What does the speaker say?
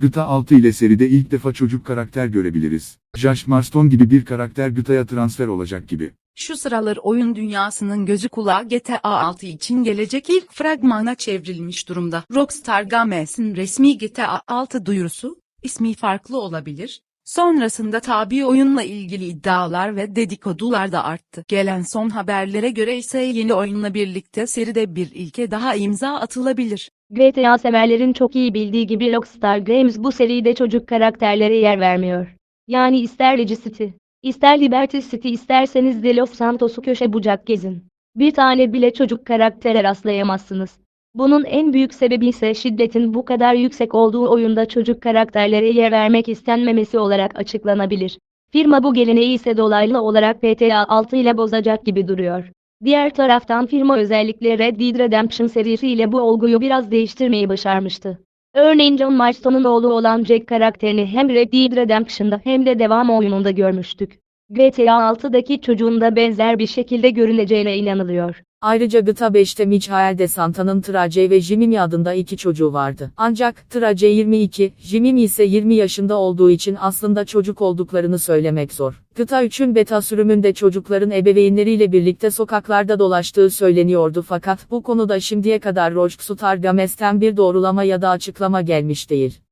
GTA 6 ile seride ilk defa çocuk karakter görebiliriz. Josh Marston gibi bir karakter GTA'ya transfer olacak gibi. Şu sıralar oyun dünyasının gözü kulağı GTA 6 için gelecek ilk fragmana çevrilmiş durumda. Rockstar Games'in resmi GTA 6 duyurusu, ismi farklı olabilir. Sonrasında tabi oyunla ilgili iddialar ve dedikodular da arttı. Gelen son haberlere göre ise yeni oyunla birlikte seride bir ilke daha imza atılabilir. GTA severlerin çok iyi bildiği gibi Rockstar Games bu seride çocuk karakterlere yer vermiyor. Yani ister Regi City, ister Liberty City isterseniz de Los Santos'u köşe bucak gezin. Bir tane bile çocuk karaktere rastlayamazsınız. Bunun en büyük sebebi ise şiddetin bu kadar yüksek olduğu oyunda çocuk karakterlere yer vermek istenmemesi olarak açıklanabilir. Firma bu geleneği ise dolaylı olarak GTA 6 ile bozacak gibi duruyor. Diğer taraftan firma özellikle Red Dead Redemption serisiyle bu olguyu biraz değiştirmeyi başarmıştı. Örneğin John Marston'un oğlu olan Jack karakterini hem Red Dead Redemption'da hem de devam oyununda görmüştük. GTA 6'daki çocuğun da benzer bir şekilde görüneceğine inanılıyor. Ayrıca GTA 5'te Michael de Santa'nın Trace ve Jimmy adında iki çocuğu vardı. Ancak Trace 22, Jimmy ise 20 yaşında olduğu için aslında çocuk olduklarını söylemek zor. GTA 3'ün beta sürümünde çocukların ebeveynleriyle birlikte sokaklarda dolaştığı söyleniyordu fakat bu konuda şimdiye kadar Rockstar Games'ten bir doğrulama ya da açıklama gelmiş değil.